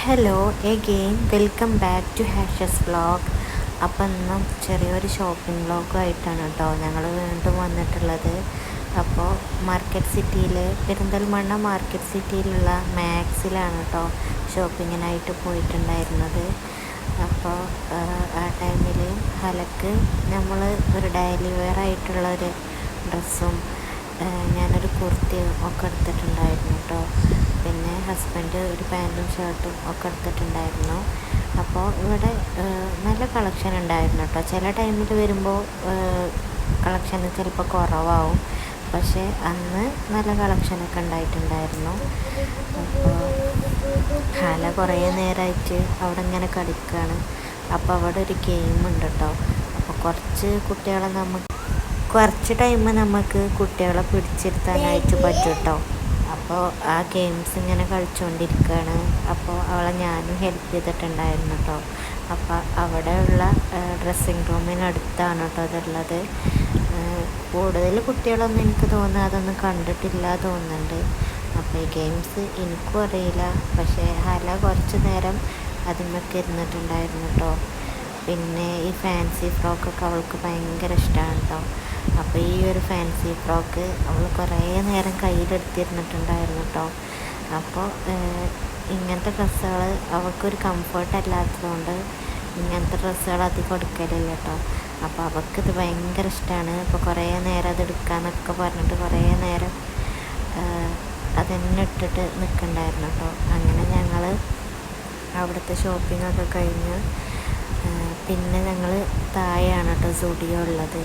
Hello again welcome back to Hash's vlog അപ്പം ഇന്നും ചെറിയൊരു ഷോപ്പിംഗ് വ്ളോഗായിട്ടാണ് കേട്ടോ ഞങ്ങൾ വീണ്ടും വന്നിട്ടുള്ളത്. അപ്പോൾ മാർക്കറ്റ് സിറ്റിയിൽ പെരിന്തൽമണ്ണ മാർക്കറ്റ് സിറ്റിയിലുള്ള മാക്സിലാണ് കേട്ടോ ഷോപ്പിങ്ങിനായിട്ട് പോയിട്ടുണ്ടായിരുന്നത്. അപ്പോൾ ആ ടൈമിൽ ഹലക്ക് നമ്മൾ ഒരു ഡെയിലി വെയർ ആയിട്ടുള്ള ഒരു ഡ്രസ്സും ഞാനൊരു കുർത്തി ഒക്കെ എടുത്തിട്ടുണ്ടായിരുന്നു കേട്ടോ പിന്നെ ഹസ്ബൻഡ് ഒരു പാന്റും ഷർട്ടും ഒക്കെ എടുത്തിട്ടുണ്ടായിരുന്നു. അപ്പോൾ ഇവിടെ നല്ല കളക്ഷൻ ഉണ്ടായിരുന്നു കേട്ടോ ചില ടൈമിൽ വരുമ്പോൾ കളക്ഷൻ ചിലപ്പോൾ കുറവാകും പക്ഷേ അന്ന് നല്ല കളക്ഷനൊക്കെ ഉണ്ടായിട്ടുണ്ടായിരുന്നു. അപ്പോൾ കല കുറേ നേരമായിട്ട് അവിടെ ഇങ്ങനെ കളിക്കുകയാണ് അപ്പോൾ അവിടെ ഒരു ഗെയിം ഉണ്ട് കേട്ടോ അപ്പോൾ കുറച്ച് കുട്ടികളെ നമുക്ക് കുറച്ച് ടൈം നമുക്ക് കുട്ടികളെ പിടിച്ചിരുത്താനായിട്ട് പറ്റും കേട്ടോ അപ്പോൾ ആ ഗെയിംസ് ഇങ്ങനെ കളിച്ചുകൊണ്ടിരിക്കുകയാണ് അപ്പോൾ അവളെ ഞാനും ഹെൽപ്പ് ചെയ്തിട്ടുണ്ടായിരുന്നു കേട്ടോ അപ്പോൾ അവിടെയുള്ള ഡ്രസ്സിങ് റൂമിനടുത്താണ് കേട്ടോ അതുള്ളത് കൂടുതൽ കുട്ടികളൊന്നും എനിക്ക് തോന്നുന്നു അതൊന്നും കണ്ടിട്ടില്ല തോന്നുന്നുണ്ട്. അപ്പോൾ ഈ ഗെയിംസ് എനിക്കും അറിയില്ല. പക്ഷേ ഹല കുറച്ച് നേരം അതിന്മൊക്കെ ഇരുന്നിട്ടുണ്ടായിരുന്നു കേട്ടോ പിന്നെ ഈ ഫാൻസി ഫ്രോക്കൊക്കെ അവൾക്ക് ഭയങ്കര ഇഷ്ടമാണ് കേട്ടോ അപ്പോൾ ഈ ഒരു ഫാൻസി ഫ്രോക്ക് അവൾ കുറേ നേരം കയ്യിലെടുത്തിരുന്നിട്ടുണ്ടായിരുന്നു കേട്ടോ അപ്പോൾ ഇങ്ങനത്തെ ഡ്രസ്സുകൾ അവൾക്കൊരു കംഫർട്ട് അല്ലാത്തതുകൊണ്ട് ഇങ്ങനത്തെ ഡ്രസ്സുകൾ അധികം കൊടുക്കലില്ല കേട്ടോ അപ്പോൾ ഇത് ഭയങ്കര ഇഷ്ടമാണ് അപ്പോൾ കുറേ നേരം അത് എടുക്കാമെന്നൊക്കെ പറഞ്ഞിട്ട് കുറേ നേരം അതന്നെ ഇട്ടിട്ട് നിൽക്കണ്ടായിരുന്നു കേട്ടോ അങ്ങനെ ഞങ്ങൾ അവിടുത്തെ ഷോപ്പിങ്ങൊക്കെ കഴിഞ്ഞ് പിന്നെ ഞങ്ങൾ താഴെയാണ് കേട്ടോ സുഡിയോ ഉള്ളത്.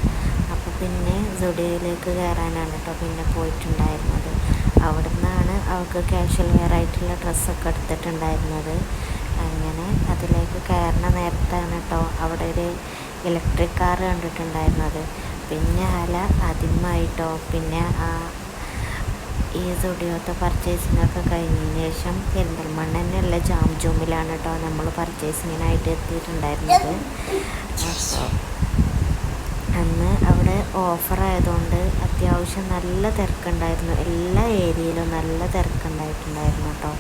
അപ്പോൾ പിന്നെ സുഡിയോയിലേക്ക് കയറാനാണ് കേട്ടോ പിന്നെ പോയിട്ടുണ്ടായിരുന്നത്. അവിടെ നിന്നാണ് അവൾക്ക് കാഷ്വൽ വെയർ ആയിട്ടുള്ള ഡ്രസ്സൊക്കെ എടുത്തിട്ടുണ്ടായിരുന്നത്. അങ്ങനെ അതിലേക്ക് കയറണ നേരത്താണ് കേട്ടോ അവിടെ ഒരു ഇലക്ട്രിക് കാർ കണ്ടിട്ടുണ്ടായിരുന്നത്. പിന്നെ അല അതിമായിട്ടോ പിന്നെ ആ ഈ സുഡിയോത്തെ പർച്ചേസിങ്ങൊക്കെ കഴിഞ്ഞതിന് ശേഷം പെരിന്തൽമണ്ണ തന്നെയുള്ള ജാം ജൂമിലാണ് കേട്ടോ നമ്മൾ പർച്ചേസിങ്ങിനായിട്ട് എത്തിയിട്ടുണ്ടായിരുന്നത്. അപ്പോൾ അന്ന് അവിടെ ഓഫർ ആയതുകൊണ്ട് അത്യാവശ്യം നല്ല തിരക്കുണ്ടായിരുന്നു. എല്ലാ ഏരിയയിലും നല്ല തിരക്കുണ്ടായിട്ടുണ്ടായിരുന്നു കേട്ടോ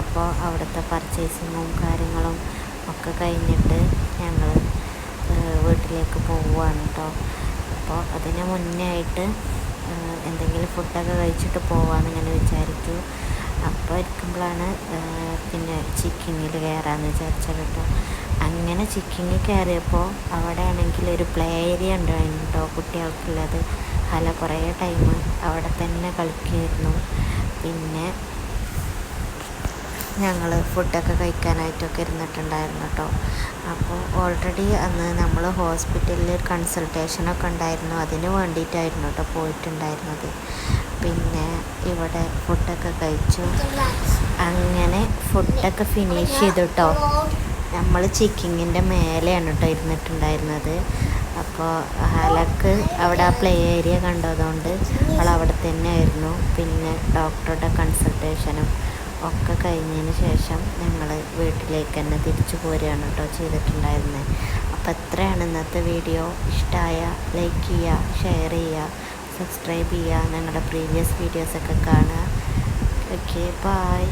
അപ്പോൾ അവിടുത്തെ പർച്ചേസിങ്ങും കാര്യങ്ങളും ഒക്കെ കഴിഞ്ഞിട്ട് ഞങ്ങൾ വീട്ടിലേക്ക് പോവുകയാണ് കേട്ടോ അപ്പോൾ അതിന് മുന്നേ ആയിട്ട് എന്തെങ്കിലും ഫുഡൊക്കെ കഴിച്ചിട്ട് പോവാമെന്ന് ഇങ്ങനെ വിചാരിച്ചു. അപ്പോൾ ഇരിക്കുമ്പോഴാണ് പിന്നെ ചിക്കിങ്ങിൽ കയറാമെന്ന് വിചാരിച്ചത് കേട്ടോ. അങ്ങനെ ചിക്കിങ്ങിൽ കയറിയപ്പോൾ അവിടെ ആണെങ്കിൽ ഒരു പ്ലേ ഏരിയ ഉണ്ടായിരുന്നു കേട്ടോ കുട്ടികൾക്കുള്ളത്. അല്ല കുറേ ടൈം അവിടെ തന്നെ കളിക്കുമായിരുന്നു. പിന്നെ ഞങ്ങൾ ഫുഡൊക്കെ കഴിക്കാനായിട്ടൊക്കെ ഇരുന്നിട്ടുണ്ടായിരുന്നു കേട്ടോ അപ്പോൾ ഓൾറെഡി അന്ന് നമ്മൾ ഹോസ്പിറ്റലിൽ ഒരു കൺസൾട്ടേഷനൊക്കെ ഉണ്ടായിരുന്നു. അതിന് വേണ്ടിയിട്ടായിരുന്നു കേട്ടോ പോയിട്ടുണ്ടായിരുന്നത്. പിന്നെ ഇവിടെ ഫുഡൊക്കെ കഴിച്ചു. അങ്ങനെ ഫുഡൊക്കെ ഫിനിഷ് ചെയ്തു കേട്ടോ നമ്മൾ ചിക്കിങ്ങിന്റെ മേലെയാണ് കേട്ടോ ഇരുന്നിട്ടുണ്ടായിരുന്നത്. അപ്പോൾ ഹലക്ക് അവിടെ ആ പ്ലേ ഏരിയ കണ്ടതുകൊണ്ട് അവൾ അവിടെ തന്നെ ആയിരുന്നു പിന്നെ ഡോക്ടറുടെ കൺസൾട്ടേഷനും ഒക്കെ കഴിഞ്ഞതിന് ശേഷം ഞങ്ങൾ വീട്ടിലേക്ക് തന്നെ തിരിച്ചു പോരുകയാണ് കേട്ടോ ചെയ്തിട്ടുണ്ടായിരുന്നത് അപ്പോൾ എത്രയാണ് ഇന്നത്തെ വീഡിയോ. ഇഷ്ടമായ ലൈക്ക് ചെയ്യുക ഷെയർ ചെയ്യുക സബ്സ്ക്രൈബ് ചെയ്യുക. ഞങ്ങളുടെ പ്രീവിയസ് വീഡിയോസൊക്കെ കാണുക. Okay bye